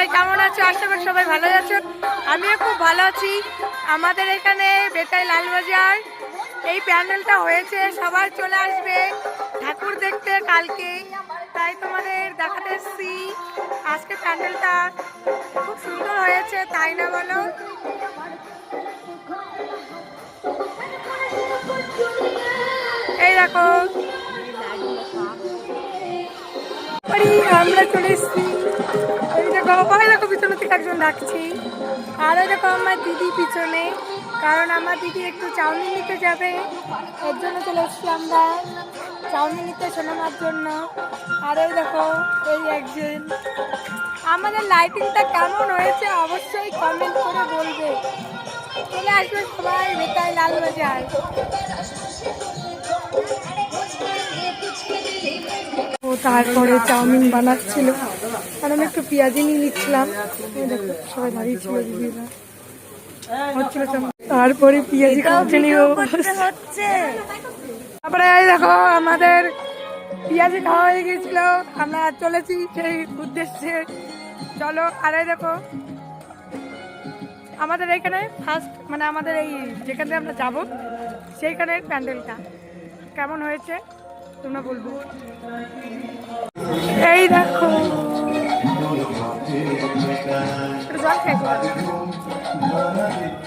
সবাই কেমন আছো? আশা করি সবাই ভালো আছেন আমিও খুব ভালো আছি। আমাদের এখানে বেতাই লালবাজার এই প্যান্ডেলটা হয়েছে, সবাই চলে আসবে। ঠাকুর দেখতে কালকে। তাই তোমাদের দেখাতে এসছি। আজকে প্যান্ডেলটা খুব সুন্দর হয়েছে, তাই না বলো? এই দেখো। আমরা চলে এসেছি। একজন ডাকছি। আর দেখো আমার দিদি পিছনে। কারণ আমার দিদি একটু চাউমিন নিতে যাবে। এর জন্য চলে এসেছি আমরা চাউমিন নিতে শোনানোর জন্য। আর ওই দেখো, এই একজন। আমাদের লাইটিংটা কেমন হয়েছে অবশ্যই কমেন্ট করে বলবে। চলে আসবে সবাই বেতাই লালবাজার। ও তারপরে চাউমিন বানাচ্ছিল। আর আমি একটু পেঁয়াজি নিয়ে নিচ্ছিলাম। দেখো সবাই দাঁড়িয়ে ছিল দিদিরা হচ্ছিল তারপরে পেঁয়াজি কন্টিনিউ হচ্ছে। তারপরে এই দেখো আমাদের পেঁয়াজি খাওয়া হয়ে গিয়েছিল। আমরা চলেছি সেই উদ্দেশ্যে। চলো আর এই দেখো আমাদের এখানে ফার্স্ট মানে আমাদের এই যেখানে আমরা যাব সেইখানে প্যান্ডেলটা। কেমন হয়েছে তোমরা বলব। এই দেখো 정확할 것 같아요.